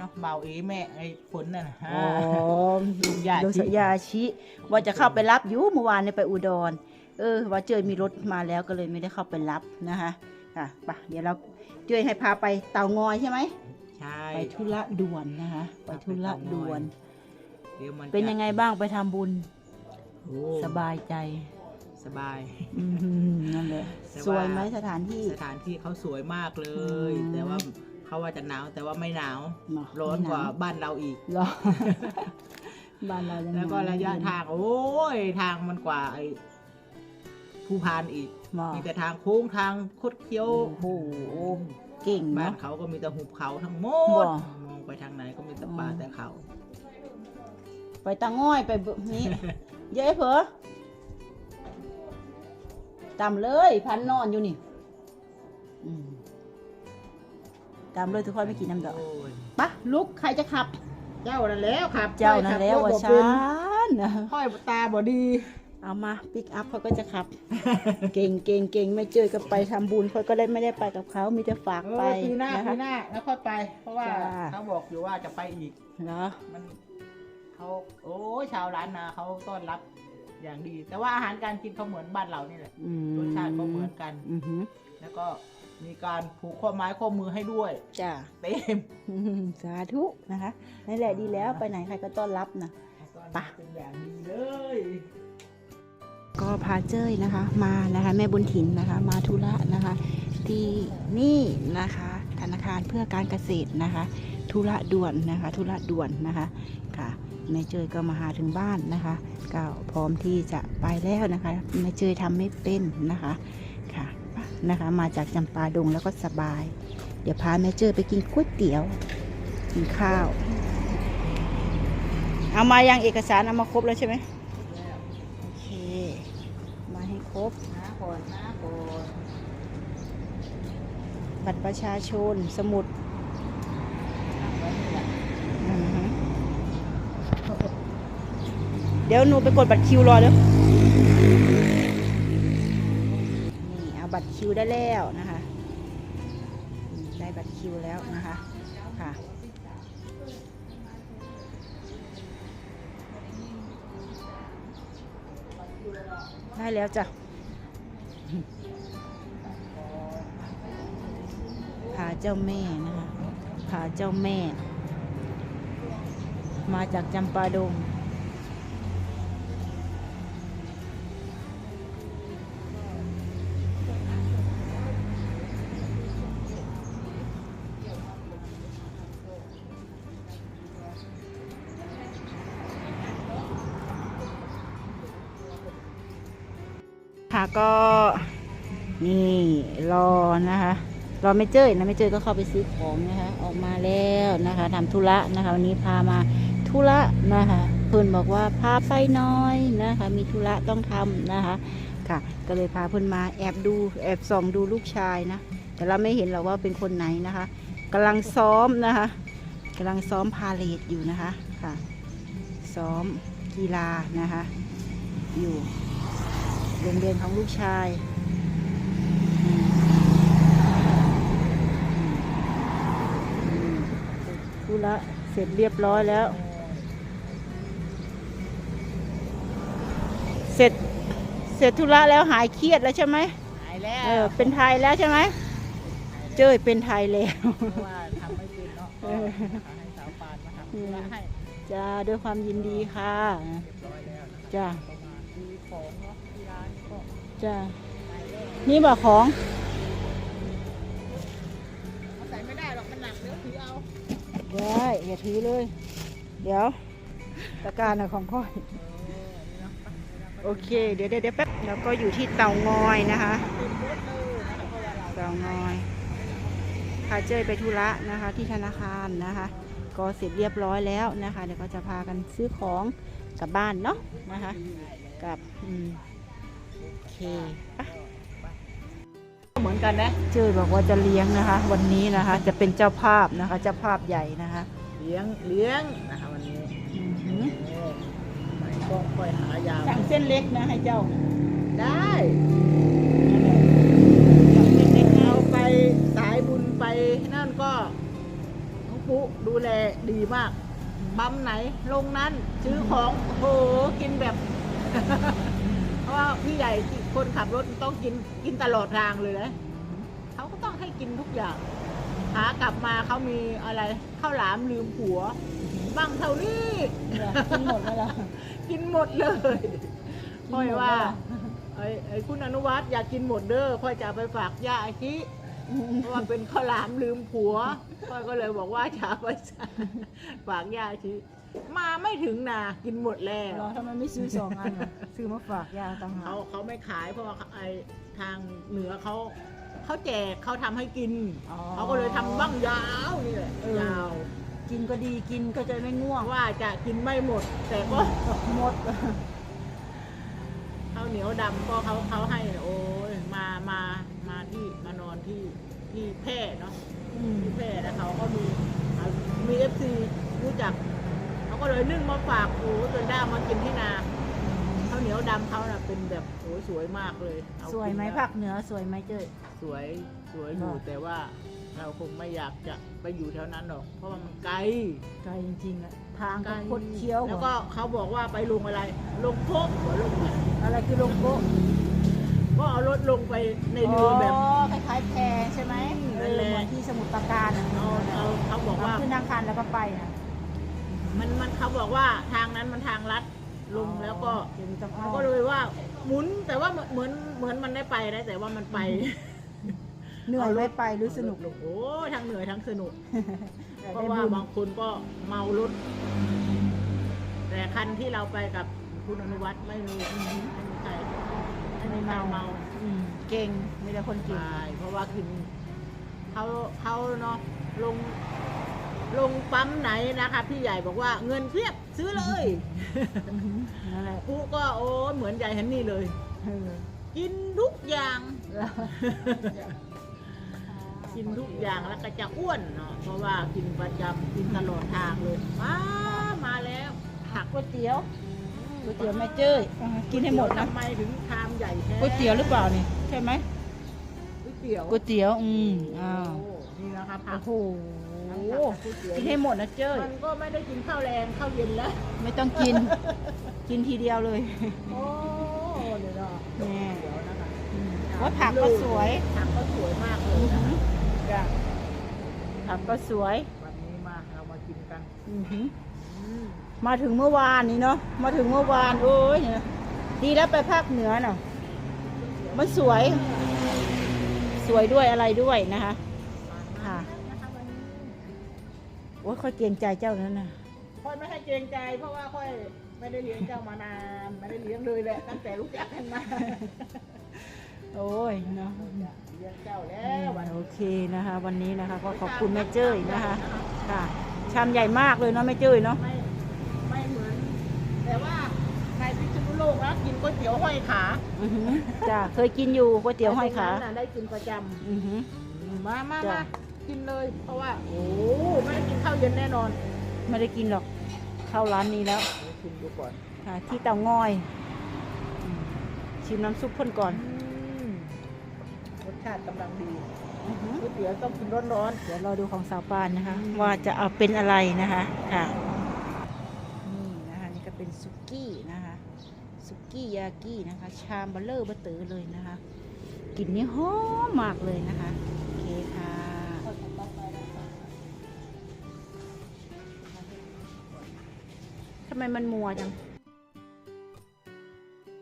เนาะเบาเอแม่ไอ้ฝนน่ะนะอ๋อลุงยาลุงชิยาชิ ว่าจะเข้าไปรับอยู่เมื่อวานเนี่ยไปอุดร เออ ว่าเจอมีรถมาแล้วก็เลยไม่ได้เข้าไปรับนะคะค่ะไปเดี๋ยวเราเจอให้พาไปเตางอยใช่ไหมใช่ไปธุระด่วนนะคะไปธุระด่วนเดี๋ยวมันเป็นยังไงบ้างไปทำบุญโอ้สบายใจสบาย อืมนั่นแหละแต่ว่าสวยไหมสถานที่ สถานที่เขาสวยมากเลย อืม แต่ว่า เขาว่าจะหนาวแต่ว่าไม่หนาวเนาะร้อนกว่าไม่หบ้านเราอีกเหรอบ้านเรายังแล้วก็หนระยะอยู่ทางโอ้ยทางมันกว่าไอ้ภูพานอีกหมอมีแต่ทางโค้งทางคดเคี้ยวโอ้โหเก่งบ้านเนาะเขาก็มีแต่หุบเขาทั้งหมบ่ดมองไปทางไหนก็มีแต่ป่าอืมแต่เขา ไปตาง่อยไปเบิ่งนี้เย้เผลอตามเลยพันนอนอยู่นี่ อืม ตามเลยทุกคนไม่กินน้ำดอกโอ้ยปะลุกใครจะขับ เจ้านั่นแล้วครับเจ้านั่นแล้วว่าค่อยขัฉับรถบ่นนะเป็นค่อยตาบ่ดี เอามาปิกอัพเขาก็จะขับ เก่งเก่งเก่งไม่เจอกับไปทำบุญเขาก็ได้ไม่ได้ไปกับเขามีแต่ฝากเอไปอปีหน้านะปีคะหน้าแล้วค่อยไป เพราะว่าจ้าเขาบอกอยู่ว่าจะไปอีกเหรอมันเขาโอ้ยชาวร้านนาเขาต้อนรับอย่างดี แต่ว่าอาหารการกินเขาเหมือนบ้านเรานี่แหละอืมรสชาติก็เหมือนกันอือหือแล้วก็ มีการผูกข้อไม้ข้อมือให้ด้วยจ้าเต็มอืมสาธุนะคะนั่นแหละดีแล้วไปไหนใครก็ต้อนรับนะไปเป็นอย่างดีเลย ก็พาเจ้ยนะคะ มานะคะแม่บุญถินนะคะ มาธุระนะคะ ที่นี่นะคะ ธนาคารเพื่อการเกษตรนะคะธุระด่วนนะคะธุระด่วนนะคะค่ะแม่เจยก็มาหาถึงบ้านนะคะก็พร้อมที่จะไปแล้วนะคะแม่เจยทำไม่เป็นนะคะค่ะ นะคะ มาจากจำปาดงแล้วก็สบาย เดี๋ยวพาแม่เจยไปกินก๋วยเตี๋ยว กินข้าว เอามายังเอกสารเอามาครบแล้วใช่ไหมโอเค มาให้ครบนะก่อนนะก่อนบัตรประชาชนสมุดเดี๋ยวหนูไปกดบัตรคิวรอเด้อ บัตรคิวได้แล้วนะคะ ได้บัตรคิวแล้วนะคะค่ะได้แล้วจ้ะผาเจ้าแม่นะคะผาเจ้าแม่ มาจากจำปาดง ค่ะก็นี่รอนะคะ รอไม่เจอนะไม่เจอก็เข้าไปซื้อของนะคะ ออกมาแล้วนะคะทำธุระนะคะ วันนี้พามาธุระนะคะเพื่อนบอกว่าพาไปน้อยนะคะ มีธุระต้องทำนะคะค่ะ ก็เลยพาเพื่อนมาแอบดูแอบส่องดูลูกชายนะแต่เราไม่เห็นหรอกว่าเป็นคนไหนนะคะกำลังซ้อมนะคะกำลังซ้อมพาเลทอยู่นะคะค่ะ ซ้อมกีฬานะคะ อยู่ โรงเรียนของลูกชาย ธุระเสร็จเรียบร้อยแล้ว เสร็จ เสร็จธุระแล้วหายเครียดแล้วใช่ไหมหายแล้วเออเป็นไทยแล้วใช่ไหม เจ้ยเป็นไทยแล้วเพราะว่าทำไม่เป็นเนาะให้สาวปานมาทำธุระให้จ้าด้วยความยินดีค่ะ จ้าประ มาณซื้อของเนาะที่ร้านก็จ้าไปแล้วนี่บอกของเอาใส่ไม่ได้หรอกมันหนักเดี๋ยวถือเอาได้อย่าถือเลย เดี๋ยวตะกร้ารนะของพ่อย โอเค เดี๋ยวเดี๋ยวเดี๋ยวแป๊บแล้วก็อยู่ที่เตางอยนะคะ เตางอย พาเจ้ยไปธุระนะคะ ที่ธนาคารนะคะ ก็เสร็จเรียบร้อยแล้วนะคะ เดี๋ยวก็จะพากันซื้อของกลับบ้านเนาะนะคะ กลับอืมโอเคไปเหมือนกันนะเจ้ยบอกว่าจะเลี้ยงนะคะ วันนี้นะคะ จะเป็นเจ้าภาพนะคะ เจ้าภาพใหญ่นะคะเลี้ยงเลี้ยงนะคะวันนี้อือหือโอ้ไปก็ค่อยหายาวสั่งเส้นเล็กนะให้เจ้าได้เอาไปสายบุญไปนั่นก็น้องภูปุ๊ดูแลดีมากปั๊มไหนลงนั้นซื้อของโอ้โหกินแบบ เพราะว่าพี่ใหญ่ที่คนขับรถต้องกินกินตลอดทางเลยนะเขาก็ต้องให้กินทุกอย่างขากลับมาเขามีอะไรข้าวหลามลืมผัวบ้างเท่านี้เนี่ยกินหมดแล้วเหรอกินหมดเลยกินหมดค่อยว่าแล้วเหรอไอ้ไอ้คุณอนุวัฒน์อยากกินหมดเด้อค่อยจะเอาไปฝากย่าอาชิ เพราะว่าเป็นข้าวหลามลืมผัวค่อยก็เลยบอกว่าจะเอาไปฝากย่าอาชิมาไม่ถึงนากินหมดแล้วเหรอทำไมไม่ซื้อสองอันอะซื้อมาฝากยาต่างหาเขากเขาไม่ขายเพราะว่าไอ้ทางเหนือเขาเขาแจกเขาทำให้กินอ๋อเขาก็เลยทำบ้างยาวนี่แหละเออ ยาวกินก็ดีกินก็จะไม่ง่วงว่าจะกินไม่หมด แต่ก็ หมด ข้าวเหนียวดำก็เขาเขาให้ ที่แพร่เนาะอืมที่แพร่แล้วเขาก็มีมีเอฟซีรู้จักเขาก็เลยนึ่งมาฝากโอ้จนได้เอามากินที่นาข้าวเหนียวดำเขาน่ะเป็นแบบโอ้ยสวยมากเลยเอาสวยไหมกินแล้วภาคเหนือสวยไหมเจ้ย สวยสวยอยู่เนอะแต่ว่าเราคงไม่อยากจะไปอยู่แถวนั้นหรอก เพราะว่ามันไกล ไกลจริงๆอะทางไกลก็คดเคี้ยวแล้วก็เขาบอกว่าไปลงอะไร ลงโคกหัวลงอะไรคือลงโก้ ก็เอารถลงไปในเรือแบบ คล้ายๆแพใช่ไหมนั่นแหละ เออเหมือนที่สมุทรปราการอะเอาเอาเขาบอกว่า ขึ้นอาคารแล้วก็ไปนะมันมันเขาบอกว่าทางนั้นมันทางลัดลงแล้วก็เดี๋ยวนี้ต้องอ้อมันมก็เลยว่าหมุนแต่ว่าเหมือนเหมือนมันได้ไปนะแต่ว่ามันไปเหนื่อยไม่ไปหรือสนุกลงโอ้ทั้งเหนื่อยทั้งสนุกแต่เพได้ราะว่าบุญบางคนก็เมารถ แต่คันที่เราไปกับคุณอนุวัฒน์ไม่มีไม่มีใคร ไม่มีใครเมาอืมเก่งมีแต่คนเก่ง ใช่เพราะว่ากินเขาเขาเนาะลงลงปั๊มไหนนะคะ พี่ใหญ่บอกว่าเงินเพียบซื้อเลยนั่นแหละกูก็โอ้เหมือนใหญ่ฮันนี่เลย เออกินทุกอย่างแล้วกินทุกอย่างแล้วก็จะอ้วนเนาะเพราะว่ากินประจำกินตลอดทางเลยมามาแล้วผักก๋วยเตี๋ยว ก๋วยเตี๋ยวแม่เจ้ยอ่ากินให้หมดนะทำไมถึงชามใหญ่แท้ก๋วยเตี๋ยวหรือเปล่านี่ใช่ไหมก๋วยเตี๋ยวก๋วยเตี๋ยวอืมอ้าวโอ้นี่นะคะผัโอ้กโหทั้งผักทั้งก๋วยเตี๋ยวกินให้หมดนะเจ้ยมันก็ไม่ได้กินข้าวแรงข้าวเย็นแล้วไม่ต้องกิน กินทีเดียวเลย โอ้เดี๋ยวเนาะแน่ เดี๋ยวนะคะอืมว่าผักก็สวย ผักก็สวยมากเลอืยอนะหือจ้ะผักก็สวยวันนี้มาเรามากินกัน อือหืออืม มาถึงเมื่อวานนี้เนาะมาถึงเมื่อวานโอ้ยเนี่ยดีแล้วไปภาคเหนือเนาะมันสวย สวยด้วยอะไรด้วยนะคะค่ะนะคะวันนี้โอ้ยค่อยเกรงใจเจ้านั่นนะค่อยไม่ให้เกรงใจ เพราะว่าค่อยไม่ได้เลี้ยงเจ้ามานานไม่ได้เลี้ยงเลยแหละตั้งแต่รู้จักกันมาโอ้ยเนาะเลี้ยงเจ้าแล้ววันโอเคนะคะ วันนี้นะคะ ก็ขอบคุณแม่เจ้ยนะคะ ค่ะชามใหญ่มากเลยเนาะแม่เจ้ยเนาะ กแล้วกินก๋วยเตี๋ยวห้อยขาอือหือจ้ะเคยกินอยู่ก๋วยเตี๋ยวห้อยขาตรงนั้นน่ะได้กินประจอือหือำมามาจ้ะ มากินเลย เพราะว่า โอ้ไม่ได้กินข้าวเย็นแน่นอนไม่ได้กินหรอก เข้าร้านนี้แล้วเดี๋ยวชิมดูก่อนค่ะ ที่เตางอยอืมชิมน้ำซุปเพ่นก่อนอืมรสชาติกำลังดีอือหือ ก๋วยเตี๋ยวต้องกินร้อนเดี๋ยวเราดูของสาวปานนะคะ ว่าจะเอาเป็นอะไรนะคะค่ะนี่นะคะนี่ก็เป็นซุกี้นะคะ ซุกี้ยากินะคะ ชามเบลเลอร์เบอร์เตอร์เลยนะคะกลิ่นนี่หอมมากเลยนะคะ โอเคค่ะทำไมมันมัวจัง